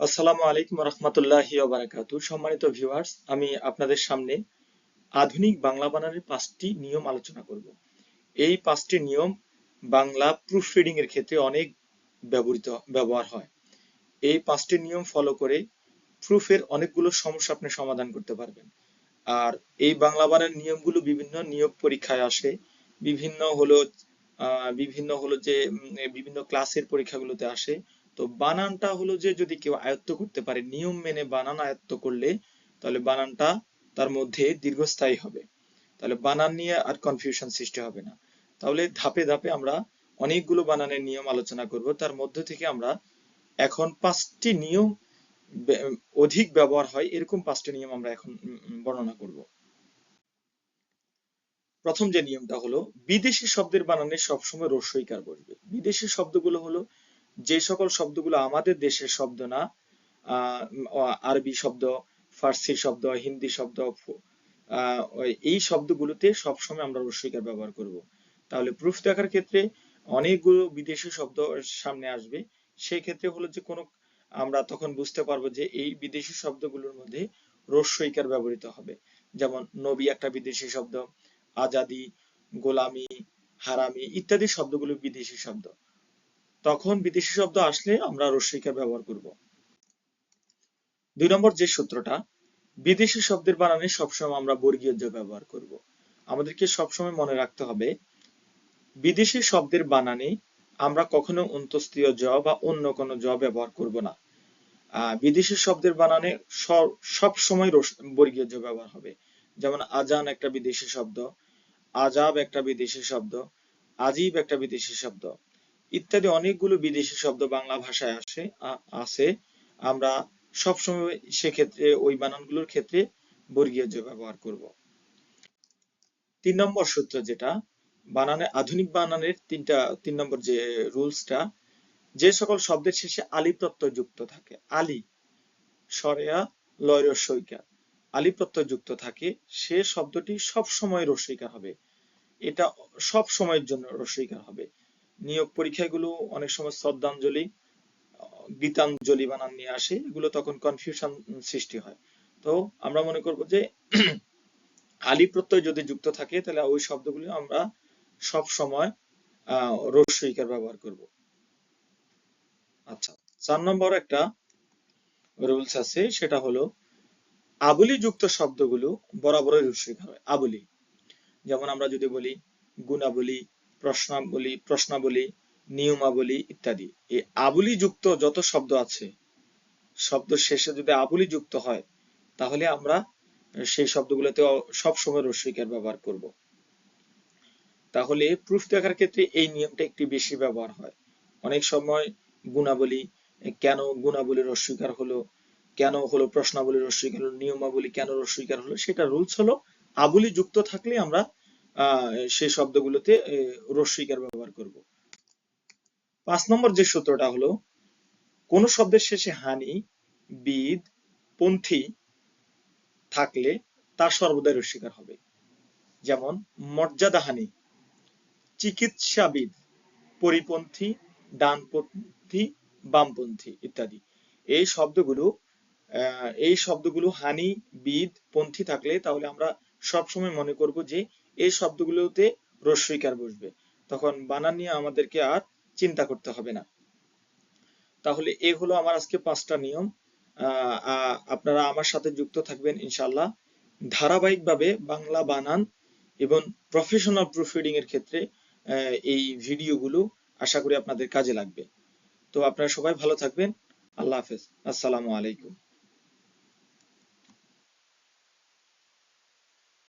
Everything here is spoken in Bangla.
আসসালামু আলাইকুম রহমতুল্লাহি বারাকাতু সম্মানিত ভিউয়ার্স, আমি আপনাদের সামনে আধুনিক বাংলা বানানের পাঁচটি নিয়ম আলোচনা করব। এই পাঁচটি নিয়ম বাংলা প্রুফ রিডিং এর ক্ষেত্রে অনেক ব্যবহৃত, ব্যবহার হয়। এই পাঁচটি নিয়ম ফলো করে প্রুফের অনেকগুলো সমস্যা আপনি সমাধান করতে পারবেন। আর এই বাংলা বানানের নিয়মগুলো বিভিন্ন নিয়োগ পরীক্ষায় আসে। বিভিন্ন হলো বিভিন্ন হলো যে বিভিন্ন ক্লাসের পরীক্ষাগুলোতে আসে। তো বানানটা হলো যে যদি কেউ আয়ত্ত করতে পারে, নিয়ম মেনে বানান আয়ত্ত করলে তাহলে বানানটা তার মধ্যে দীর্ঘস্থায়ী হবে। তাহলে বানান নিয়ে আর কনফিউশন সৃষ্টি হবে না। তাহলে ধাপে ধাপে আমরা অনেকগুলো বানানের নিয়ম আলোচনা করব। তার মধ্য থেকে আমরা এখন পাঁচটি নিয়ম অধিক ব্যবহার হয়, এরকম পাঁচটি নিয়ম আমরা এখন বর্ণনা করব। প্রথম যে নিয়মটা হলো, বিদেশি শব্দের বানানে সবসময় রস্বইকার বসবে? বিদেশি শব্দগুলো হলো যে সকল শব্দগুলো আমাদের দেশের শব্দ না আরবি শব্দ, ফার্সি শব্দ, হিন্দি শব্দ এই শব্দগুলোতে সবসময় আমরা রস্বইকার ব্যবহার করব। তাহলে প্রুফ দেখার ক্ষেত্রে অনেকগুলো বিদেশি শব্দ সামনে আসবে। সেই ক্ষেত্রে হলো যে কোনো, আমরা তখন বুঝতে পারব যে এই বিদেশি শব্দগুলোর মধ্যে রস্বইকার ব্যবহৃত হবে। যেমন নবী একটা বিদেশি শব্দ, আজাদি, গোলামি, হারামি ইত্যাদি শব্দগুলো বিদেশি শব্দ। তখন বিদেশি শব্দ আসলে আমরা রস্বইকার ব্যবহার করব। দুই নম্বর যে সূত্রটা, বিদেশি শব্দের বানানে সবসময় আমরা বর্গীয় জ ব্যবহার করব। আমাদেরকে সবসময় মনে রাখতে হবে, বিদেশি শব্দের বানানে আমরা কখনো অন্তস্তীয় জ বা অন্য কোনো জ ব্যবহার করব না। বিদেশি শব্দের বানানে সব সময় বর্গীয় জ ব্যবহার হবে। যেমন আজান একটা বিদেশি শব্দ, আজাব একটা বিদেশি শব্দ, আজীব একটা বিদেশি শব্দ। ইত্যাদি অনেকগুলো বিদেশি শব্দ বাংলা ভাষায় আসে আছে। আমরা সবসময় সেক্ষেত্রে ওই বানানগুলোর ক্ষেত্রে বর্গীয় যে ব্যবহার করব। তিন নম্বর সূত্র যেটা, বানানে, আধুনিক বানানের তিনটা, তিন নম্বর যে রুলসটা, যে সকল শব্দের শেষে আলি প্রত্যয় যুক্ত থাকে। আলি, সরেয়া লয় রস্বইকার আলি প্রত্যয় যুক্ত থাকে, সে শব্দটি সব সময় রস্বইকার হবে। এটা সব সময়ের জন্য রস্বইকার হবে। নিয়োগ পরীক্ষাগুলো অনেক সময় শ্রদ্ধাঞ্জলি, গীতাঞ্জলি বানান নিয়ে আসে, এগুলো তখন কনফিউশন সৃষ্টি হয়। তো আমরা মনে করব যে আলি প্রত্যয় যদি যুক্ত থাকে, তাহলে ওই শব্দগুলো আমরা সব সময় রস্বইকার ব্যবহার করব। আচ্ছা চার নম্বর একটা রুলস আছে, সেটা হলো আবলি যুক্ত শব্দগুলো বরাবরই রস্বইকার হয়, আবলি। যেমন আমরা যদি বলি গুণাবলী প্রশ্নাবলী প্রশ্নাবলী, নিয়মাবলী ইত্যাদি। এই আবলি যুক্ত যত শব্দ আছে, শব্দ শেষে যদি আবলি যুক্ত হয়, তাহলে আমরা সেই শব্দগুলোতে সবসময় রস্বইকার ব্যবহার করব। তাহলে প্রুফ দেখার ক্ষেত্রে এই নিয়মটা একটি বেশি ব্যবহার হয়। অনেক সময় গুণাবলী, কেন গুণাবলীর অস্বীকার হলো, কেন হলো প্রশ্নাবলীর অস্বীকার হলো, নিয়মাবলী কেন অস্বীকার হলো, সেটা রুলস হলো। আবলি যুক্ত থাকলে আমরা সেই শব্দগুলোতে রস্বইকার ব্যবহার করব। পাঁচ নম্বর যে সূত্রটা হলো, কোন শব্দের শেষে হানি, বিদ, পন্থী থাকলে তার সর্বদাই রস্বীকার হবে। যেমন মর্যাদাহানি চিকিৎসাবিদ, পরিপন্থী ডানপন্থী বামপন্থী ইত্যাদি। এই শব্দগুলো এই শব্দগুলো হানি, বিদ, পন্থী থাকলে তাহলে আমরা সবসময় মনে করব যে এই শব্দগুলোতে রস্বইকার বসবে। তখন বানান নিয়ে আমাদেরকে আর চিন্তা করতে হবে না। তাহলে এ হলো আমার আজকে পাঁচটা নিয়ম। আপনারা আমার সাথে যুক্ত থাকবেন ইনশাল্লাহ ধারাবাহিকভাবে বাংলা বানান এবং প্রফেশনাল প্রুফরিডিং এর ক্ষেত্রে এই ভিডিওগুলো আশা করি আপনাদের কাজে লাগবে। তো আপনারা সবাই ভালো থাকবেন। আল্লাহ হাফেজ। আসসালামু আলাইকুম।